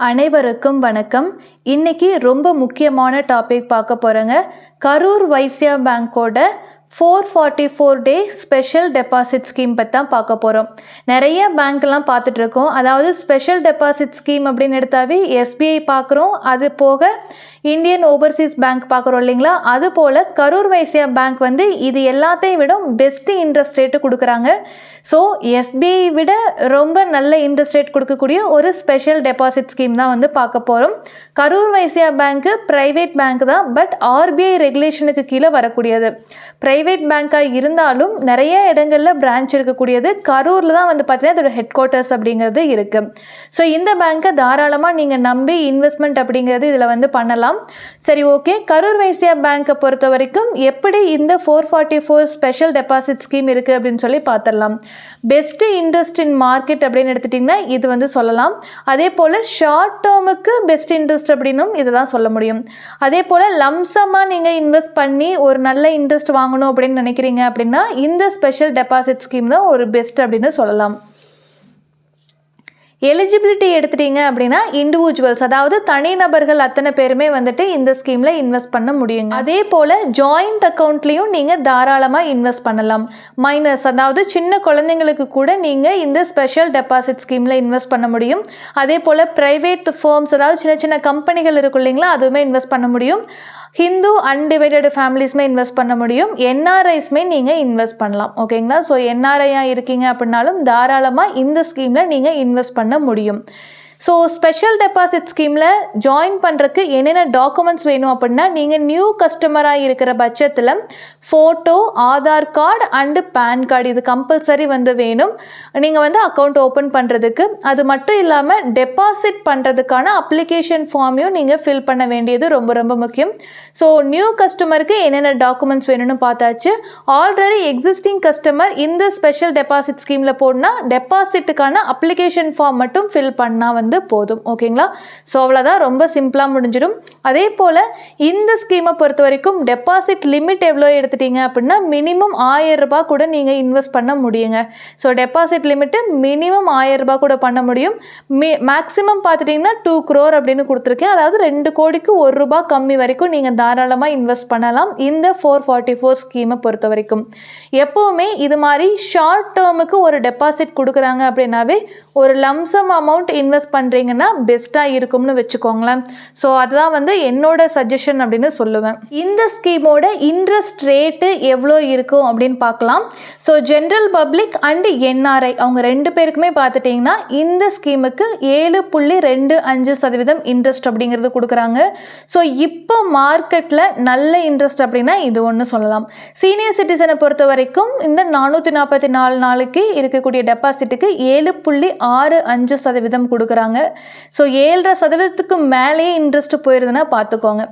அனைவருக்கும் வணக்கம். இன்னைக்கு ரொம்ப முக்கியமான டாபிக் பார்க்க போகிறோங்க Karur Vysya பேங்க்கோட four forty four day special deposit scheme பற்றி தான் பார்க்க போகிறோம் நிறைய பேங்க்லாம் பார்த்துட்ருக்கோம். அதாவது ஸ்பெஷல் டெபாசிட் ஸ்கீம் அப்படின்னு எடுத்தாவே எஸ்பிஐ பார்க்குறோம். அது போக இந்தியன் ஓவர்சீஸ் பேங்க் பார்க்குறோம் இல்லைங்களா? அது போல் கரூர் வைசியா பேங்க் வந்து இது எல்லாத்தையும் விட பெஸ்ட்டு இன்ட்ரெஸ்ட் ரேட்டு கொடுக்குறாங்க. ஸோ எஸ்பிஐ விட ரொம்ப நல்ல இன்ட்ரெஸ்ட் ரேட் கொடுக்கக்கூடிய ஒரு ஸ்பெஷல் டெபாசிட் ஸ்கீம் தான் வந்து பார்க்க போகிறோம் Karur Vysya bank private bank தான் பட் ஆர்பிஐ ரெகுலேஷனுக்கு கீழே வரக்கூடியது. ப்ரைவேட் பேங்க்காக இருந்தாலும் நிறைய இடங்களில் பிரான்ச் இருக்கக்கூடியது. கரூரில் தான் வந்து பார்த்தீங்கன்னா இதோட ஹெட் குவார்ட்டர்ஸ் அப்படிங்கிறது இருக்குது ஸோ இந்த பேங்க்கை தாராளமாக நீங்கள் நம்பி இன்வெஸ்ட்மெண்ட் அப்படிங்கிறது இதில் வந்து பண்ணலாம். சரி ஓகே கரூர் வைசியா பேங்க்கை பொறுத்த வரைக்கும் எப்படி இந்த four forty four special deposit scheme இருக்குது அப்படின்னு சொல்லி பார்த்துடலாம். பெஸ்ட்டு இன்ட்ரெஸ்ட் இன் மார்க்கெட் அப்படின்னு எடுத்துட்டிங்கன்னா இது வந்து சொல்லலாம். அதே போல் ஷார்ட் டேர்முக்கு பெஸ்ட் இன்ட்ரெஸ்ட் அப்படின்னும் இதை தான் சொல்ல முடியும். அதே போல் லம்சமாக நீங்கள் இன்வெஸ்ட் பண்ணி ஒரு நல்ல இன்ட்ரெஸ்ட் வாங்கணும் அப்படின்னு நினைக்கிறீங்க அப்படின்னா இந்த ஸ்பெஷல் டெபாசிட் ஸ்கீம் தான் ஒரு பெஸ்ட் அப்படின்னு சொல்லலாம். எலிஜிபிலிட்டி எடுத்துட்டீங்க அப்படின்னா இண்டிவிஜுவல்ஸ் அதாவது தனிநபர்கள் அத்தனை பேருமே வந்துட்டு இந்த ஸ்கீமில் இன்வெஸ்ட் பண்ண முடியுங்க. அதே போல் ஜாயிண்ட் அக்கௌண்ட்லேயும் நீங்கள் தாராளமாக இன்வெஸ்ட் பண்ணலாம். மைனஸ் அதாவது சின்ன குழந்தைங்களுக்கு கூட நீங்கள் இந்த ஸ்பெஷல் டெபாசிட் ஸ்கீமில் இன்வெஸ்ட் பண்ண முடியும். அதே போல் ப்ரைவேட் ஃபேர்ம்ஸ் அதாவது சின்ன சின்ன கம்பெனிகள் இருக்கும் இல்லைங்களா அதுவுமே இன்வெஸ்ட் பண்ண முடியும். ஹிந்து அன்டிவைடட் ஃபேமிலிஸ்மே இன்வெஸ்ட் பண்ண முடியும். என்ஆர்ஐஸ்மே நீங்கள் இன்வெஸ்ட் பண்ணலாம். ஓகேங்களா ஸோ என்ஆர்ஐயாக இருக்கீங்க அப்படின்னாலும் தாராளமாக இந்த ஸ்கீமில் நீங்கள் இன்வெஸ்ட் பண்ண முடியும். ஸோ ஸ்பெஷல் டெபாசிட் ஸ்கீமில் ஜாயின் பண்ணுறதுக்கு என்னென்ன டாக்குமெண்ட்ஸ் வேணும் அப்படின்னா நீங்கள் நியூ கஸ்டமராக இருக்கிற பட்சத்தில் photo Aadhaar card and PAN card இது கம்பல்சரி வந்து வேணும். நீங்கள் வந்து அக்கௌண்ட் ஓப்பன் பண்ணுறதுக்கு அது மட்டும் இல்லாமல் டெபாசிட் பண்ணுறதுக்கான அப்ளிகேஷன் ஃபார்மையும் நீங்கள் ஃபில் பண்ண வேண்டியது ரொம்ப ரொம்ப முக்கியம். ஸோ நியூ கஸ்டமருக்கு என்னென்ன டாக்குமெண்ட்ஸ் வேணும்னு பார்த்தாச்சு. ஆல்ரெடி எக்ஸிஸ்டிங் கஸ்டமர் இந்த ஸ்பெஷல் டெபாசிட் ஸ்கீமில் போடனா டெபாசிட்டுக்கான அப்ளிகேஷன் ஃபார்ம் மட்டும் ஃபில் பண்ணால் வந்து போதும் ஓகேங்களா? ஸோ அவ்வளோதான் ரொம்ப சிம்பிளாக முடிஞ்சிடும். அதே போல் இந்த ஸ்கீமை பொறுத்த வரைக்கும் டெபாசிட் லிமிட் எவ்வளோ எடுத்துட்டீங்க அப்படின்னா மினிமம் ஆயிரரூபா கூட நீங்கள் இன்வெஸ்ட் பண்ண முடியுங்க. ஸோ டெபாசிட் லிமிட்டு மினிமம் ஆயிரரூபா கூட பண்ண முடியும். மி மேக்ஸிமம் பார்த்துட்டிங்கன்னா டூ க்ரோர் அப்படின்னு கொடுத்துருக்கேன். அதாவது ரெண்டு கோடிக்கு ஒரு ரூபா கம்மி வரைக்கும் நீங்கள் தாராளமாக இன்வெஸ்ட் பண்ணலாம். இந்த ஃபோர் ஃபார்ட்டி ஃபோர் ஸ்கீமை பொறுத்த வரைக்கும். எப்போவுமே இது மாதிரி ஷார்ட் டேர்முக்கு ஒரு டெபாசிட் கொடுக்குறாங்க அப்படின்னாவே ஒரு லம்சம் அமௌண்ட் இன்வெஸ்ட் பண்ணுறீங்கன்னா பெஸ்ட்டாக இருக்கும்னு வச்சுக்கோங்களேன். ஸோ அதுதான் வந்து என்னோட சஜஷன் அப்படின்னு சொல்லுவேன். இந்த ஸ்கீமோட இன்ட்ரெஸ்ட் ரேட்டு எவ்வளோ இருக்கும் அப்படின்னு பார்க்கலாம். So general public and NRI அவங்க ரெண்டு பேருக்குமே பார்த்துட்டிங்கன்னா இந்த ஸ்கீமுக்கு ஏழு புள்ளி ரெண்டு அஞ்சு சதவீதம் இன்ட்ரெஸ்ட் அப்படிங்கிறது கொடுக்குறாங்க. ஸோ இப்போ மார்க்கெட்டில் நல்ல இன்ட்ரெஸ்ட் அப்படின்னா இது ஒன்று சொல்லலாம். சீனியர் சிட்டிசனை பொறுத்த வரைக்கும் இந்த நானூற்றி நாற்பத்தி நாலு நாளுக்கு இருக்கக்கூடிய டெபாசிட்டுக்கு ஏழு புள்ளி ஆறு அஞ்சு சதவீதம் கொடுக்குறாங்க. ஸோ ஏழரை சதவீதத்துக்கு மேலேயே இன்ட்ரெஸ்ட் போயிருதுன்னா பார்த்துக்கோங்க.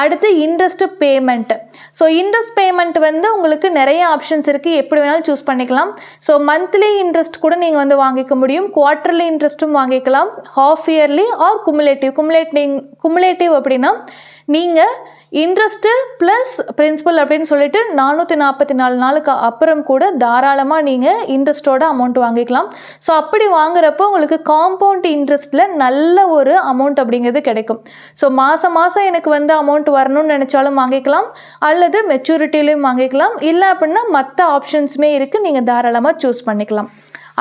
அடுத்து interest payment so interest payment வந்து உங்களுக்கு நிறைய ஆப்ஷன்ஸ் இருக்குது எப்படி வேணாலும் சூஸ் பண்ணிக்கலாம். ஸோ மந்த்லி இன்ட்ரெஸ்ட் கூட நீங்கள் வந்து வாங்கிக்க முடியும். குவார்ட்டர்லி இன்ட்ரெஸ்ட்டும் வாங்கிக்கலாம். Half yearly or cumulative cumulating cumulative அப்படின்னா நீங்கள் இன்ட்ரெஸ்ட்டு ப்ளஸ் பிரின்சிபல் அப்படின்னு சொல்லிட்டு நானூற்றி நாற்பத்தி நாலு நாளுக்கு அப்புறம் கூட தாராளமாக நீங்கள் இன்ட்ரெஸ்ட்டோட அமௌண்ட் வாங்கிக்கலாம். ஸோ அப்படி வாங்குறப்போ உங்களுக்கு காம்பவுண்ட் இன்ட்ரெஸ்ட்டில் நல்ல ஒரு அமௌண்ட் அப்படிங்கிறது கிடைக்கும். ஸோ மாதம் மாதம் எனக்கு வந்து அமௌண்ட் வரணும்னு நினச்சாலும் வாங்கிக்கலாம். அல்லது மெச்சூரிட்டிலையும் வாங்கிக்கலாம். இல்லை அப்படின்னா மற்ற ஆப்ஷன்ஸுமே இருக்குது நீங்கள் தாராளமாக சூஸ் பண்ணிக்கலாம்.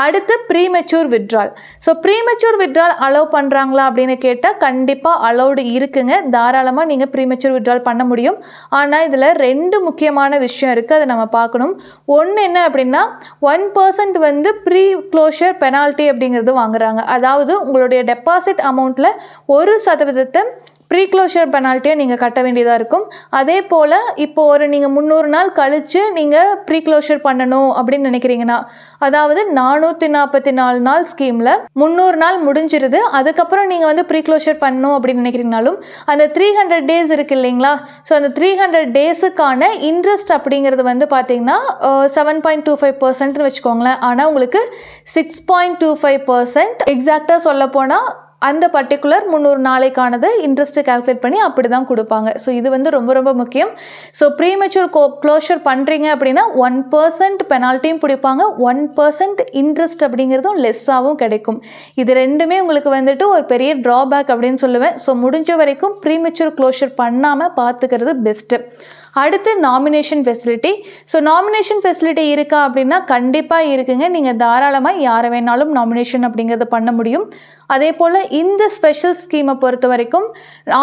அடுத்து premature withdrawal so premature withdrawal allow பண்ணுறாங்களா அப்படின்னு கேட்டால் கண்டிப்பாக அலௌடு இருக்குங்க. தாராளமாக நீங்கள் ப்ரீமெச்சூர் விட்ரால் பண்ண முடியும். ஆனால் இதில் ரெண்டு முக்கியமான விஷயம் இருக்குது அதை நம்ம பார்க்கணும். ஒன்று என்ன அப்படின்னா ஒன் பர்சன்ட் வந்து ப்ரீ க்ளோஷர் பெனால்ட்டி அப்படிங்கிறது வாங்குறாங்க. அதாவது உங்களுடைய டெபாசிட் அமௌண்ட்டில் ஒரு சதவீதத்தை ப்ரீக்ளோஷர் பெனால்ட்டியை நீங்கள் கட்ட வேண்டியதாக இருக்கும். அதே போல் இப்போ ஒரு நீங்கள் முந்நூறு நாள் கழித்து நீங்கள் ப்ரீக்ளோஷர் பண்ணணும் அப்படின்னு நினைக்கிறீங்கன்னா அதாவது நானூற்றி நாற்பத்தி நாலு நாள் ஸ்கீமில் முந்நூறு நாள் முடிஞ்சிருது அதுக்கப்புறம் நீங்கள் வந்து ப்ரீக்ளோஷர் பண்ணணும் அப்படின்னு நினைக்கிறீங்கனாலும் அந்த த்ரீ ஹண்ட்ரட் டேஸ் இருக்குது இல்லைங்களா? ஸோ அந்த த்ரீ ஹண்ட்ரட் டேஸுக்கான இன்ட்ரெஸ்ட் அப்படிங்கிறது வந்து பார்த்தீங்கன்னா செவன் பாயிண்ட் டூ ஃபைவ் பர்சன்ட்னு வச்சுக்கோங்களேன். ஆனால் உங்களுக்கு six point two five percent எக்ஸாக்டாக சொல்ல போனால் அந்த பர்டிகுலர் முந்நூறு நாளைக்கானது இன்ட்ரெஸ்ட்டு கால்குலேட் பண்ணி அப்படி தான் கொடுப்பாங்க. ஸோ இது வந்து ரொம்ப ரொம்ப முக்கியம். ஸோ ப்ரீமெச்சூர் கோ க்ளோஷர் பண்ணுறீங்க அப்படின்னா ஒன் பர்சன்ட் பெனால்ட்டியும் பிடிப்பாங்க. ஒன் பர்சன்ட் இன்ட்ரெஸ்ட் அப்படிங்கிறதும் லெஸ்ஸாகவும் கிடைக்கும். இது ரெண்டுமே உங்களுக்கு வந்துட்டு ஒரு பெரிய ட்ராபேக் அப்படின்னு சொல்லுவேன். ஸோ முடிஞ்ச வரைக்கும் ப்ரீமெச்சூர் க்ளோஷர் பண்ணாமல் பார்த்துக்கிறது பெஸ்ட்டு அடுத்து nomination facility so nomination facility இருக்கா அப்படின்னா கண்டிப்பாக இருக்குங்க. நீங்கள் தாராளமாக யாரை வேணாலும் நாமினேஷன் அப்படிங்கிறத பண்ண முடியும். அதே போல் இந்த ஸ்பெஷல் ஸ்கீமை பொறுத்த வரைக்கும்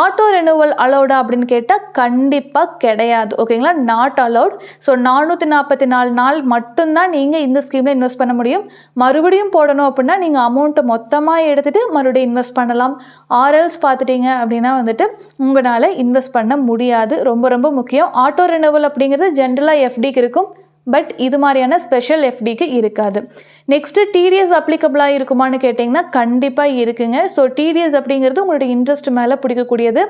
ஆட்டோ ரெனுவல் அலௌடா அப்படின்னு கேட்டால் கண்டிப்பாக கிடையாது. ஓகேங்களா நாட் அலௌட் ஸோ நானூற்றி நாற்பத்தி நாலு நாள் மட்டும்தான் நீங்கள் இந்த ஸ்கீமில் இன்வெஸ்ட் பண்ண முடியும். மறுபடியும் போடணும் அப்படின்னா நீங்கள் அமௌண்ட்டை மொத்தமாக எடுத்துகிட்டு மறுபடியும் இன்வெஸ்ட் பண்ணலாம். ஆர்எல்ஸ் பார்த்துட்டீங்க அப்படின்னா வந்துட்டு உங்களால் இன்வெஸ்ட் பண்ண முடியாது. ரொம்ப ரொம்ப முக்கியம். ஆட்டோ ரினவல் அப்படிங்கிறது ஜென்ரலாக எஃப்டிக்கு இருக்கும். பட் இது மாதிரியான ஸ்பெஷல் எஃப்டிக்கு இருக்காது. நெக்ஸ்ட்டு டிடிஎஸ் அப்ளிகபிளாக இருக்குமான்னு கேட்டிங்கன்னா கண்டிப்பாக இருக்குங்க. ஸோ டிடிஎஸ் அப்படிங்கிறது உங்களுடைய இன்ட்ரெஸ்ட் மேலே பிடிக்கக்கூடியது.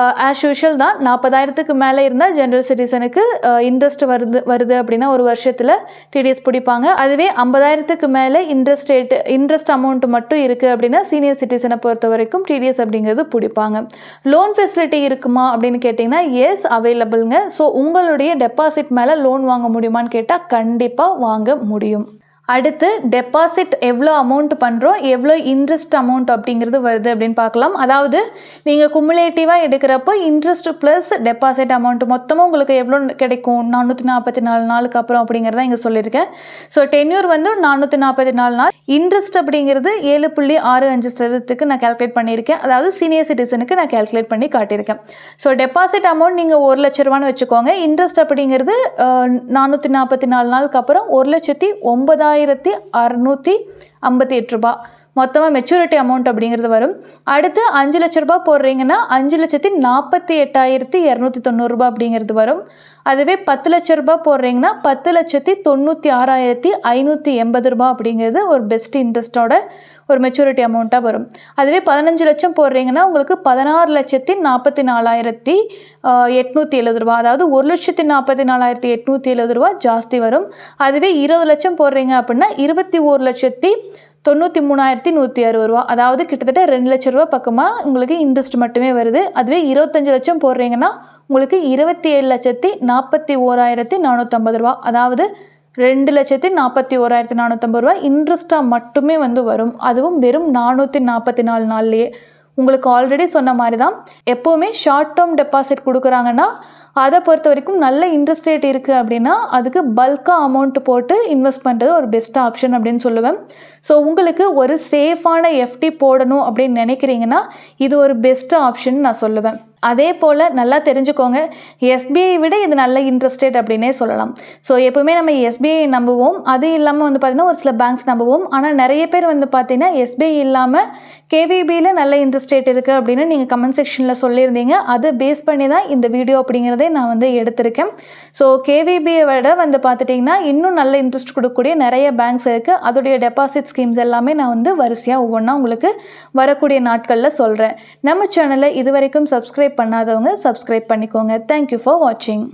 Uh, ஆஸ் யூஷுவல் தான் நாற்பதாயிரத்துக்கு மேலே இருந்தால் ஜென்ரல் சிட்டிசனுக்கு இன்ட்ரெஸ்ட் வருது வருது அப்படின்னா ஒரு வருஷத்தில் டிடிஎஸ் பிடிப்பாங்க. அதுவே ஐம்பதாயிரத்துக்கு மேலே இன்ட்ரெஸ்ட் ரேட்டு இன்ட்ரெஸ்ட் அமௌண்ட் மட்டும் இருக்குது அப்படின்னா சீனியர் சிட்டிசனை பொறுத்த வரைக்கும் டிடிஎஸ் அப்படிங்கிறது பிடிப்பாங்க. லோன் ஃபெசிலிட்டி இருக்குமா அப்படின்னு கேட்டிங்கன்னா எஸ் அவைலபிள்ங்க ஸோ உங்களுடைய டெபாசிட் மேலே லோன் வாங்க முடியுமான்னு கேட்டால் கண்டிப்பாக வாங்க முடியும். அடுத்து டெபாசிட் எவ்வளோ அமௌண்ட் பண்ணுறோம் எவ்வளோ இன்ட்ரெஸ்ட் அமௌண்ட் அப்படிங்கிறது வருது அப்படின்னு பார்க்கலாம். அதாவது நீங்கள் குமுலேட்டிவாக எடுக்கிறப்போ இன்ட்ரெஸ்ட் ப்ளஸ் டெபாசிட் அமௌண்ட் மொத்தமாக உங்களுக்கு எவ்வளோ கிடைக்கும்? நானூற்றி நாற்பத்தி நாலு நாளுக்கு அப்புறம் அப்படிங்கிறத இங்கே சொல்லியிருக்கேன். ஸோ டென்யூர் வந்து நானூற்றி நாற்பத்தி நாலு நாள். இன்ட்ரெஸ்ட் அப்படிங்கிறது ஏழு புள்ளி ஆறு அஞ்சு சதவீதத்துக்கு நான் கால்குலேட் பண்ணியிருக்கேன். அதாவது சீனியர் சிட்டிசனுக்கு நான் கேல்குலேட் பண்ணி காட்டியிருக்கேன். ஸோ டெபாசிட் அமௌண்ட் நீங்கள் ஒரு லட்ச ரூபான்னு வச்சுக்கோங்க. இன்ட்ரெஸ்ட் அப்படிங்கிறது நானூற்றி நாற்பத்தி நாலு நாளுக்கு அப்புறம் ஒரு லட்சத்தி ஒன்பதாயிரம் ஆயிரத்தி அறநூற்றி ஐம்பத்தி எட்டு ரூபா. மொத்தமாக மெச்சூரிட்டி அமௌண்ட் அப்படிங்கிறது வரும். அடுத்து அஞ்சு லட்ச ரூபா போடுறீங்கன்னா அஞ்சு லட்சத்தி நாற்பத்தி எட்டாயிரத்தி இரநூத்தி தொண்ணூறுரூபா அப்படிங்கிறது வரும். அதுவே பத்து லட்ச ரூபா போடுறீங்கன்னா பத்து லட்சத்தி தொண்ணூற்றி ஆறாயிரத்தி ஐநூற்றி எண்பது ரூபா அப்படிங்கிறது ஒரு பெஸ்ட் இன்ட்ரெஸ்ட்டோட ஒரு மெச்சூரிட்டி அமௌண்ட்டாக வரும். அதுவே பதினஞ்சு லட்சம் போடுறீங்கன்னா உங்களுக்கு பதினாறு லட்சத்தி நாற்பத்தி நாலாயிரத்தி எட்நூற்றி எழுபது ரூபா அதாவது ஒரு லட்சத்தி நாற்பத்தி நாலாயிரத்தி எட்நூற்றி எழுபது ரூபா ஜாஸ்தி வரும். அதுவே இருபது லட்சம் போடுறீங்க அப்படின்னா இருபத்தி ஒரு லட்சத்தி தொண்ணூற்றி மூணாயிரத்தி நூற்றி அறுபது ரூபா அதாவது கிட்டத்தட்ட ரெண்டு லட்ச ரூபா பக்கமாக உங்களுக்கு இன்ட்ரெஸ்ட் மட்டுமே வருது. அதுவே இருபத்தஞ்சு லட்சம் போடுறீங்கன்னா உங்களுக்கு இருபத்தி ஏழு லட்சத்தி நாற்பத்தி ஓராயிரத்தி நானூற்றம்பது ரூபா அதாவது ரெண்டு லட்சத்தி நாற்பத்தி ஓராயிரத்தி நானூற்றம்பது ரூபா இன்ட்ரெஸ்ட்டாக மட்டுமே வந்து வரும். அதுவும் வெறும் நானூற்றி நாற்பத்தி நாலு நாள்லேயே. உங்களுக்கு ஆல்ரெடி சொன்ன மாதிரி தான் எப்போவுமே ஷார்ட் டேர்ம் டெபாசிட் கொடுக்குறாங்கன்னா அதை பொறுத்த வரைக்கும் நல்ல இன்ட்ரெஸ்ட் ரேட் இருக்குது அப்படின்னா அதுக்கு பல்காக அமௌண்ட் போட்டு இன்வெஸ்ட் பண்ணுறது ஒரு பெஸ்ட் ஆப்ஷன் அப்படின்னு சொல்லுவேன். ஸோ உங்களுக்கு ஒரு சேஃபான எஃப்டி போடணும் அப்படின்னு நினைக்கிறீங்கன்னா இது ஒரு பெஸ்ட் ஆப்ஷன் நான் சொல்லுவேன். அதே போல் நல்லா தெரிஞ்சுக்கோங்க. எஸ்பிஐ விட இது நல்ல இன்ட்ரெஸ்ட் ரேட் அப்படின்னே சொல்லலாம். ஸோ எப்போவுமே நம்ம எஸ்பிஐ நம்புவோம். அது இல்லாமல் வந்து பார்த்திங்கன்னா ஒரு சில பேங்க்ஸ் நம்புவோம். ஆனால் நிறைய பேர் வந்து பார்த்திங்கன்னா எஸ்பிஐ இல்லாமல் கேவிபியில் நல்ல இன்ட்ரெஸ்ட் ரேட் இருக்குது அப்படின்னு நீங்கள் கமெண்ட் செக்ஷனில் சொல்லியிருந்தீங்க. அதை பேஸ் பண்ணி தான் இந்த வீடியோ அப்படிங்கிறதே நான் வந்து எடுத்திருக்கேன். ஸோ கேவிபியை விட வந்து பார்த்துட்டிங்கன்னா இன்னும் நல்ல இன்ட்ரெஸ்ட் கொடுக்கக்கூடிய நிறைய பேங்க்ஸ் இருக்குது அதோடைய டெபாசிட்ஸ் ஸ்கீம்ஸ் எல்லாமே நான் வந்து வரிசையாக ஒவ்வொன்றா உங்களுக்கு வரக்கூடிய நாட்களில் சொல்கிறேன் நம்ம சேனலை இது வரைக்கும் சப்ஸ்கிரைப் பண்ணாதவங்க சப்ஸ்கிரைப் பண்ணிக்கோங்க. தேங்க்யூ ஃபார் வாட்சிங்